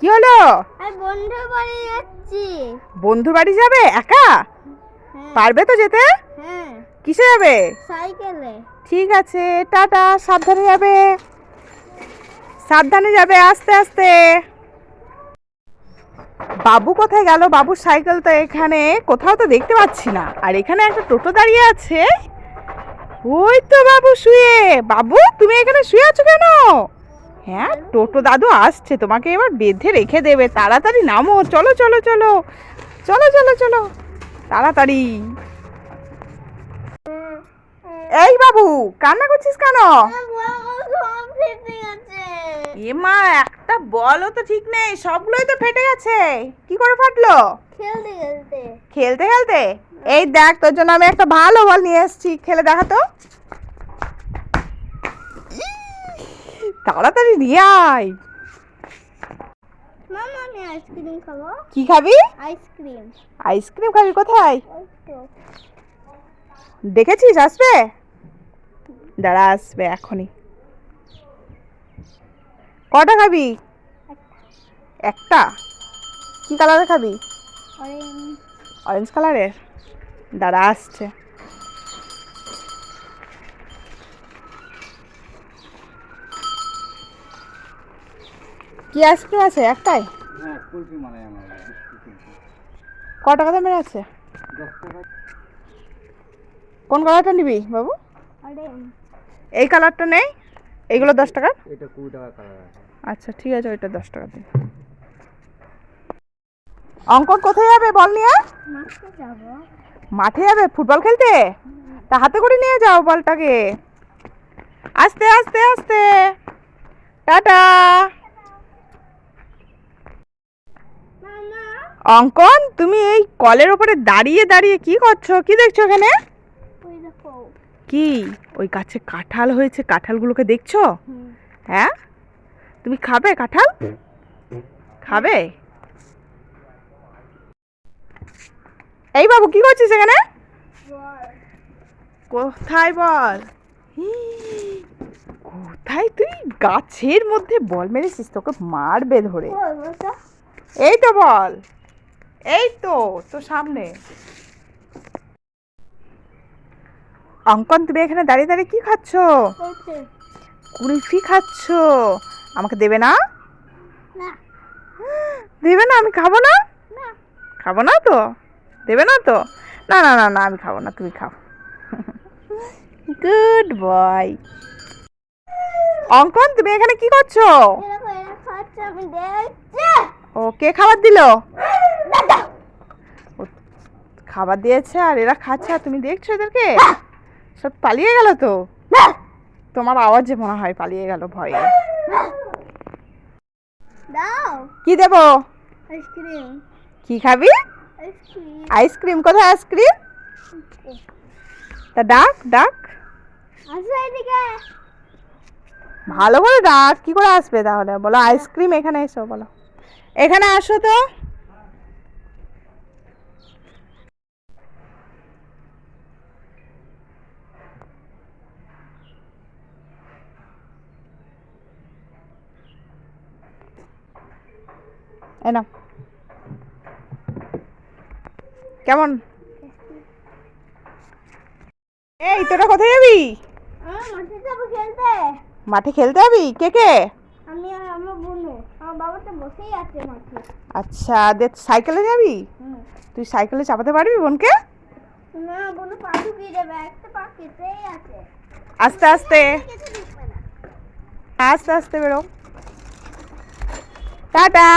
কি হলো? বন্ধুর বাড়ি যাচ্ছি। বন্ধুর বাড়ি যাবে? একা? হ্যাঁ। পারবে তো যেতে? হ্যাঁ। কিসে যাবে? সাইকেলে। ঠিক আছে টাটা সাবধানে যাবে। সাবধানে যাবে আস্তে আস্তে। বাবু কোথায় গেল? বাবুর সাইকেল তো এখানে কোথাও তো দেখতে পাচ্ছি না। আর এখানে একটা টোটো দাঁড়িয়ে আছে। ওই তো বাবু শুয়ে। বাবু তুমি এখানে শুয়ে আছো কেন? হ্যাঁ টোটো দাদু আসছে তোমাকে এবার বেঁধে রেখে দেবে। তাড়াতাড়ি নামো চলো চলো চলো। চলো চলো চলো। তাড়াতাড়ি। এই বাবু কান্না করছিস কেন? এ মা একটা বলও তো ঠিক নেই সবগুলোই তো ফেটে গেছে। কি করে ফাটলো? খেলতে খেলতে। খেলতে খেলতে? এই দেখ তোর জন্য আমি একটা ভালো বল নিয়ে এসেছি। খেলে দেখা তো। তাড়াতাড়ি নিয়ে আয়। মামা আমি আইসক্রিম খাব। কি খাবি? আইসক্রিম। আইসক্রিম খাবি কোথায়? দেখেছিস আসবে? দাঁড়া আসবে এখনই। কটা খাবি? একটা। কি কালারের খাবি? অরেঞ্জ অরেঞ্জ কালারের? দাঁড়া আসছে। কি আইসক্রিম আছে? একটাই? হ্যাঁ কুলফি মানে ক টাকা দামের আছে? কোন কালারটা নিবি বাবু? এই কালারটা নেই? এইগুলো দশ টাকা এটা কুড়ি টাকা কালার আচ্ছা ঠিক আছে ওইটা দশ টাকা দিন অঙ্কন কোথায় যাবে বল নিয়ে? মাঠে যাবে? ফুটবল খেলতে? তা হাতে করে নিয়ে যাও বলটাকে। আস্তে আস্তে আস্তে। টাটা মামা অঙ্কন তুমি এই কলের ওপরে দাঁড়িয়ে দাঁড়িয়ে কি করছ? কি দেখছ এখানে? কি? ওই গাছে কাঁঠাল হয়েছে। কাঁঠালগুলোকে দেখছ? হ্যাঁ? তুমি খাবে কাঁঠাল? খাবে? এই বাবু কি করছিস এখানে? কোথায় বল? কোথায়? তুই গাছের মধ্যে বল মেরেছিস তোকে মারবে ধরে। এই তো বল। এই তো তো সামনে। অঙ্কন তুমি এখানে দাঁড়িয়ে দাঁড়িয়ে কি খাচ্ছ? কুলফি খাচ্ছ? আমাকে দেবে না? দেবে না আমি খাব না? খাব না তো? দেবে না তো? না না না না আমি খাব না তুমি খাও। Good boy. অঙ্কন তুমি এখানে কি করছ? ও কে খাবার দিল? খাবার দিয়েছে আর এরা খাচ্ছে আর তুমি দেখছ এদেরকে? সব পালিয়ে গেল তো? তোমার আওয়াজে মনে হয় পালিয়ে গেল ভয়ে। কি দেবো? Ice cream. কি খাবি? Ice cream. Ice cream. কোথায় আইসক্রিম? তা ডাক ডাক। ভালো করে ডাক। কি করে আসবে তাহলে? বলো আইসক্রিম এখানে এসো বলো। এখানে আসো তো। এই নাও। কেমন? এই তোরা কোথায় যাবি? মাঠে খেলতে। যাবি? কে কে? আমি আর আমার বোনু আমার বাবা তো বসেই আছে মাঠে। আচ্ছা দে সাইকেলে যাবি? তুই সাইকেলে চাপাতে পারবি বোনকে? না বোনু পা ঢুকিয়ে দেবে। একটা পা কেটেই আছে। আস্তে আস্তে। আস্তে আস্তে বেরো। টাটা।